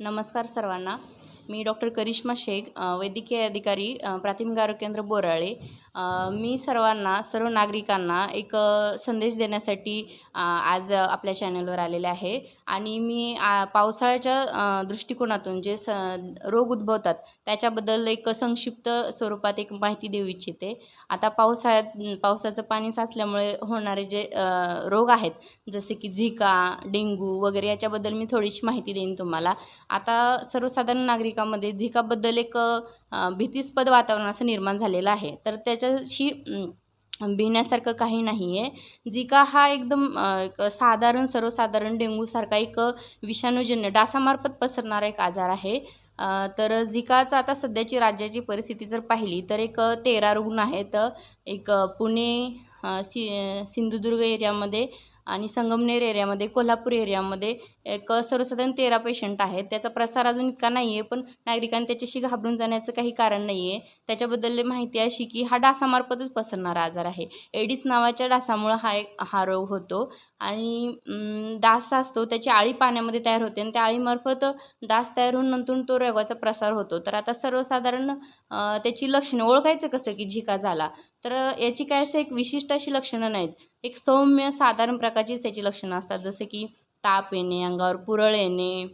नमस्कार सर्वांना. मी डॉक्टर करिश्मा शेख वैद्यकीय अधिकारी प्राथमिक आरोग्य केंद्र बोराळे. मी सर्वांना सर्व नागरिकांना एक संदेश देण्यासाठी आज आपल्या चॅनलवर आलेले आहे. आणि मी आ, पावसाळ्याच्या दृष्टिकोनातून जे स रोग उद्भवतात त्याच्याबद्दल एक संक्षिप्त स्वरूपात एक माहिती देऊ इच्छिते. आता पावसाळ्यात पावसाचं पाणी साचल्यामुळे होणारे जे रोग आहेत जसे की झिका डेंगू वगैरे याच्याबद्दल मी थोडीशी माहिती देईन तुम्हाला. आता सर्वसाधारण नागरिक नागरिकांमध्ये झिकाबद्दल एक भीतीस्पद वातावरण असं निर्माण झालेलं आहे. तर त्याच्याशी भिण्यासारखं काही नाही आहे झिका हा एकदम एक साधारण सर्वसाधारण डेंग्यूसारखा एक विषाणूजन्य डासामार्फत पसरणारा एक आजार आहे. तर झिकाचा आता सध्याची राज्याची परिस्थिती जर पाहिली तर एक तेरा रुग्ण आहेत. एक पुणे सि सिंधुदुर्ग एरियामध्ये आणि संगमनेर एरियामध्ये कोल्हापूर एरियामध्ये एक सर्वसाधारण तेरा पेशंट आहेत. त्याचा प्रसार अजून इतका नाही आहे पण नागरिकांनी त्याच्याशी घाबरून जाण्याचं काही कारण नाही आहे त्याच्याबद्दल माहिती अशी की हा डासामार्फतच पसरणारा आजार आहे. एडिस नावाच्या डासामुळं हा एक हा रोग होतो. आणि डास असतो त्याची आळी पाण्यामध्ये तयार होते आणि त्या आळीमार्फत डास तयार होऊन नंतर तो रोगाचा प्रसार होतो. तर आता सर्वसाधारण त्याची लक्षणे ओळखायचं कसं की झिका झाला? तर याची काय असं एक विशिष्ट अशी लक्षणं नाहीत. एक सौम्य साधारण प्रकारचीच त्याची लक्षणं असतात. जसे की ताप येणे अंगावर पुरळ येणे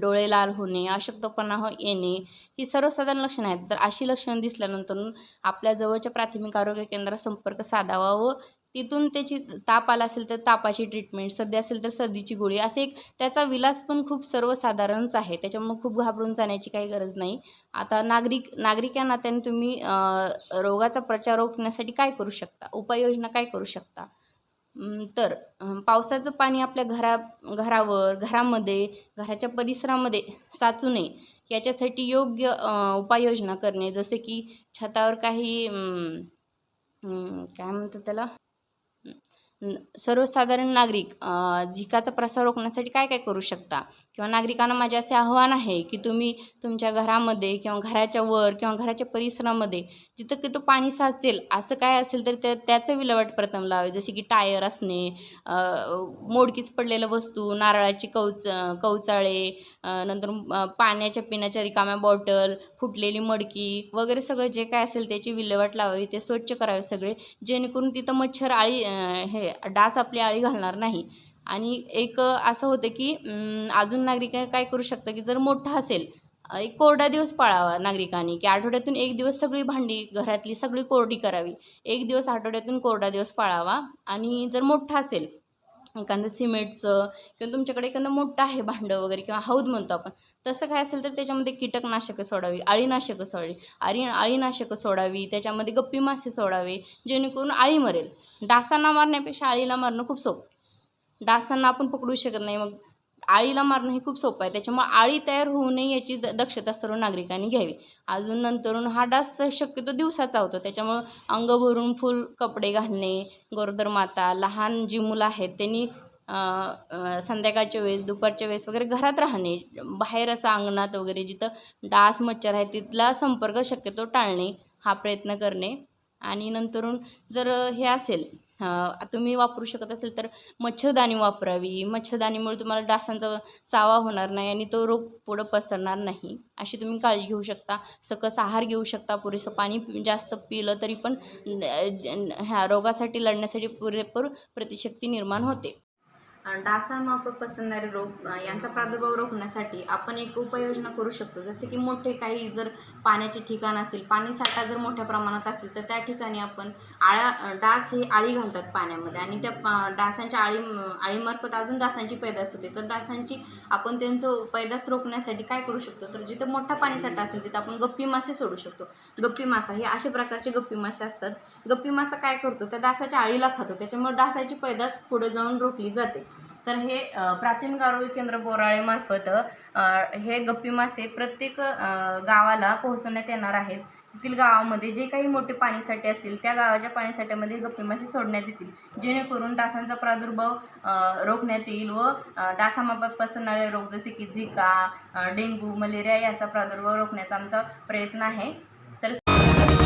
डोळे लाल होणे अशक्तपणा हो येणे ही सर्वसाधारण लक्षणं आहेत. तर अशी लक्षणं दिसल्यानंतर आपल्या जवळच्या प्राथमिक आरोग्य केंद्रात संपर्क साधावा व तिथून त्याची ताप आला असेल तर तापाची ट्रीटमेंट सर्दी असेल तर सर्दीची गोळी असे एक त्याचा विलास पण खूप सर्वसाधारणच आहे. त्याच्यामुळे खूप घाबरून जाण्याची काही गरज नाही. आता नागरिक नागरिक या नात्याने तुम्ही रोगाचा प्रचार रोखण्यासाठी काय करू शकता? उपाययोजना काय करू शकता? तर पावसाचं पाणी आपल्या घरा घरावर घरामध्ये घराच्या परिसरामध्ये साचू नये. याच्यासाठी योग्य उपाययोजना करणे. जसे की छतावर काही काय म्हणतात त्याला? सर्वसाधारण नागरिक झिकाचा प्रसार रोखण्यासाठी काय काय करू शकता? किंवा नागरिकांना माझे असे आव्हान आहे की तुम्ही तुमच्या घरामध्ये किंवा घराच्या वर किंवा घराच्या परिसरामध्ये जिथं तिथं पाणी साचेल असं काय असेल तर त्या त्याचं विल्हेवाट प्रथम लावे जसे की टायर असणे मोडकीस पडलेल्या वस्तू नारळाची कवच कवचाळे नंतर पाण्याच्या पिण्याच्या रिकाम्या बॉटल फुटलेली मडकी वगैरे सगळं जे काय असेल त्याची विल्हेवाट लावावी ते स्वच्छ करावे सगळे. जेणेकरून तिथं मच्छर आळी हे डास आपली आळी घालणार नाही. आणि एक असं होतं की अजून नागरिक काय करू शकतं की जर मोठा असेल एक कोरडा दिवस पाळावा नागरिकांनी की आठवड्यातून एक दिवस सगळी भांडी घरातली सगळी कोरडी करावी. एक दिवस आठवड्यातून कोरडा दिवस पाळावा. आणि जर मोठा असेल एखादं सिमेंटचं किंवा तुमच्याकडे एखादं मोठं आहे भांडं वगैरे किंवा हौद म्हणतो आपण तसं काय असेल तर त्याच्यामध्ये कीटकनाशकं सोडावी अळीनाशकं सोडावी. अळी अळीनाशकं सोडावी त्याच्यामध्ये गप्पी मासे सोडावे जेणेकरून आळी मरेल. डासांना मारण्यापेक्षा आळीला मारणं खूप सोपं. डासांना आपण पकडू शकत नाही मग आळीला मारणं हे खूप सोपं आहे. त्याच्यामुळे आळी तयार होऊ नये याची द दक्षता सर्व नागरिकांनी घ्यावी. अजून नंतरून हा डास शक्यतो दिवसाचा होतो. त्याच्यामुळं अंग भरून फुल कपडे घालणे गरोदर माता लहान जी मुलं आहेत त्यांनी संध्याकाळच्या वेळेस दुपारच्या वेळेस वगैरे घरात राहणे बाहेर असं अंगणात वगैरे जिथं डास मच्छर आहे तिथला संपर्क शक्यतो टाळणे हा प्रयत्न करणे. आणि नंतरून जर हे असेल तुम्ही वापरू शकत असेल तर मच्छरदाणी वापरावी. मच्छरदाणीमुळे तुम्हाला डासांचा चावा होणार नाही आणि तो रोग पुढं पसरणार नाही. अशी तुम्ही काळजी घेऊ शकता. सकस आहार घेऊ शकता. पुरेसं पाणी जास्त पिलं तरी पण ह्या रोगासाठी लढण्यासाठी पुरेपूर प्रतिशक्ती निर्माण होते. डासामार्फत पसरणारे रोग यांचा प्रादुर्भाव रोखण्यासाठी आपण एक उपाययोजना करू शकतो. जसे की मोठे काही जर पाण्याचे ठिकाण असेल पाणी साठा जर मोठ्या प्रमाणात असेल तर त्या ठिकाणी आपण आळ्या डास हे आळी घालतात पाण्यामध्ये. आणि त्या पा- डासांच्या आळी आळीमार्फत अजून डासांची पैदास होते. तर डासांची आपण त्यांचं पैदास रोखण्यासाठी काय करू शकतो? तर जिथं मोठा पाणीसाठा असेल तिथं आपण गप्पी मासे सोडू शकतो. गप्पी मासा हे अशा प्रकारचे गप्पी मासे असतात. गप्पी मासा काय करतो? त्या डासाच्या आळीला खातो. त्याच्यामुळे डासाची पैदास पुढे जाऊन रोखली जाते. तर हे प्राथमिक आरोग्य केंद्र बोराळेमार्फत हे गप्पी मासे प्रत्येक गावाला पोहोचवण्यात येणार आहेत. तेथील गावामध्ये जे काही मोठे पाणीसाठे असतील त्या गावाच्या पाणीसाठ्यामध्ये गप्पी मासे सोडण्यात येतील. जेणेकरून डासांचा प्रादुर्भाव रोखण्यात येईल व अ, पसरणारे रोग जसे की झिका डेंगू डेंग्यू मलेरिया याचा प्रादुर्भाव रोखण्याचा आमचा प्रयत्न आहे.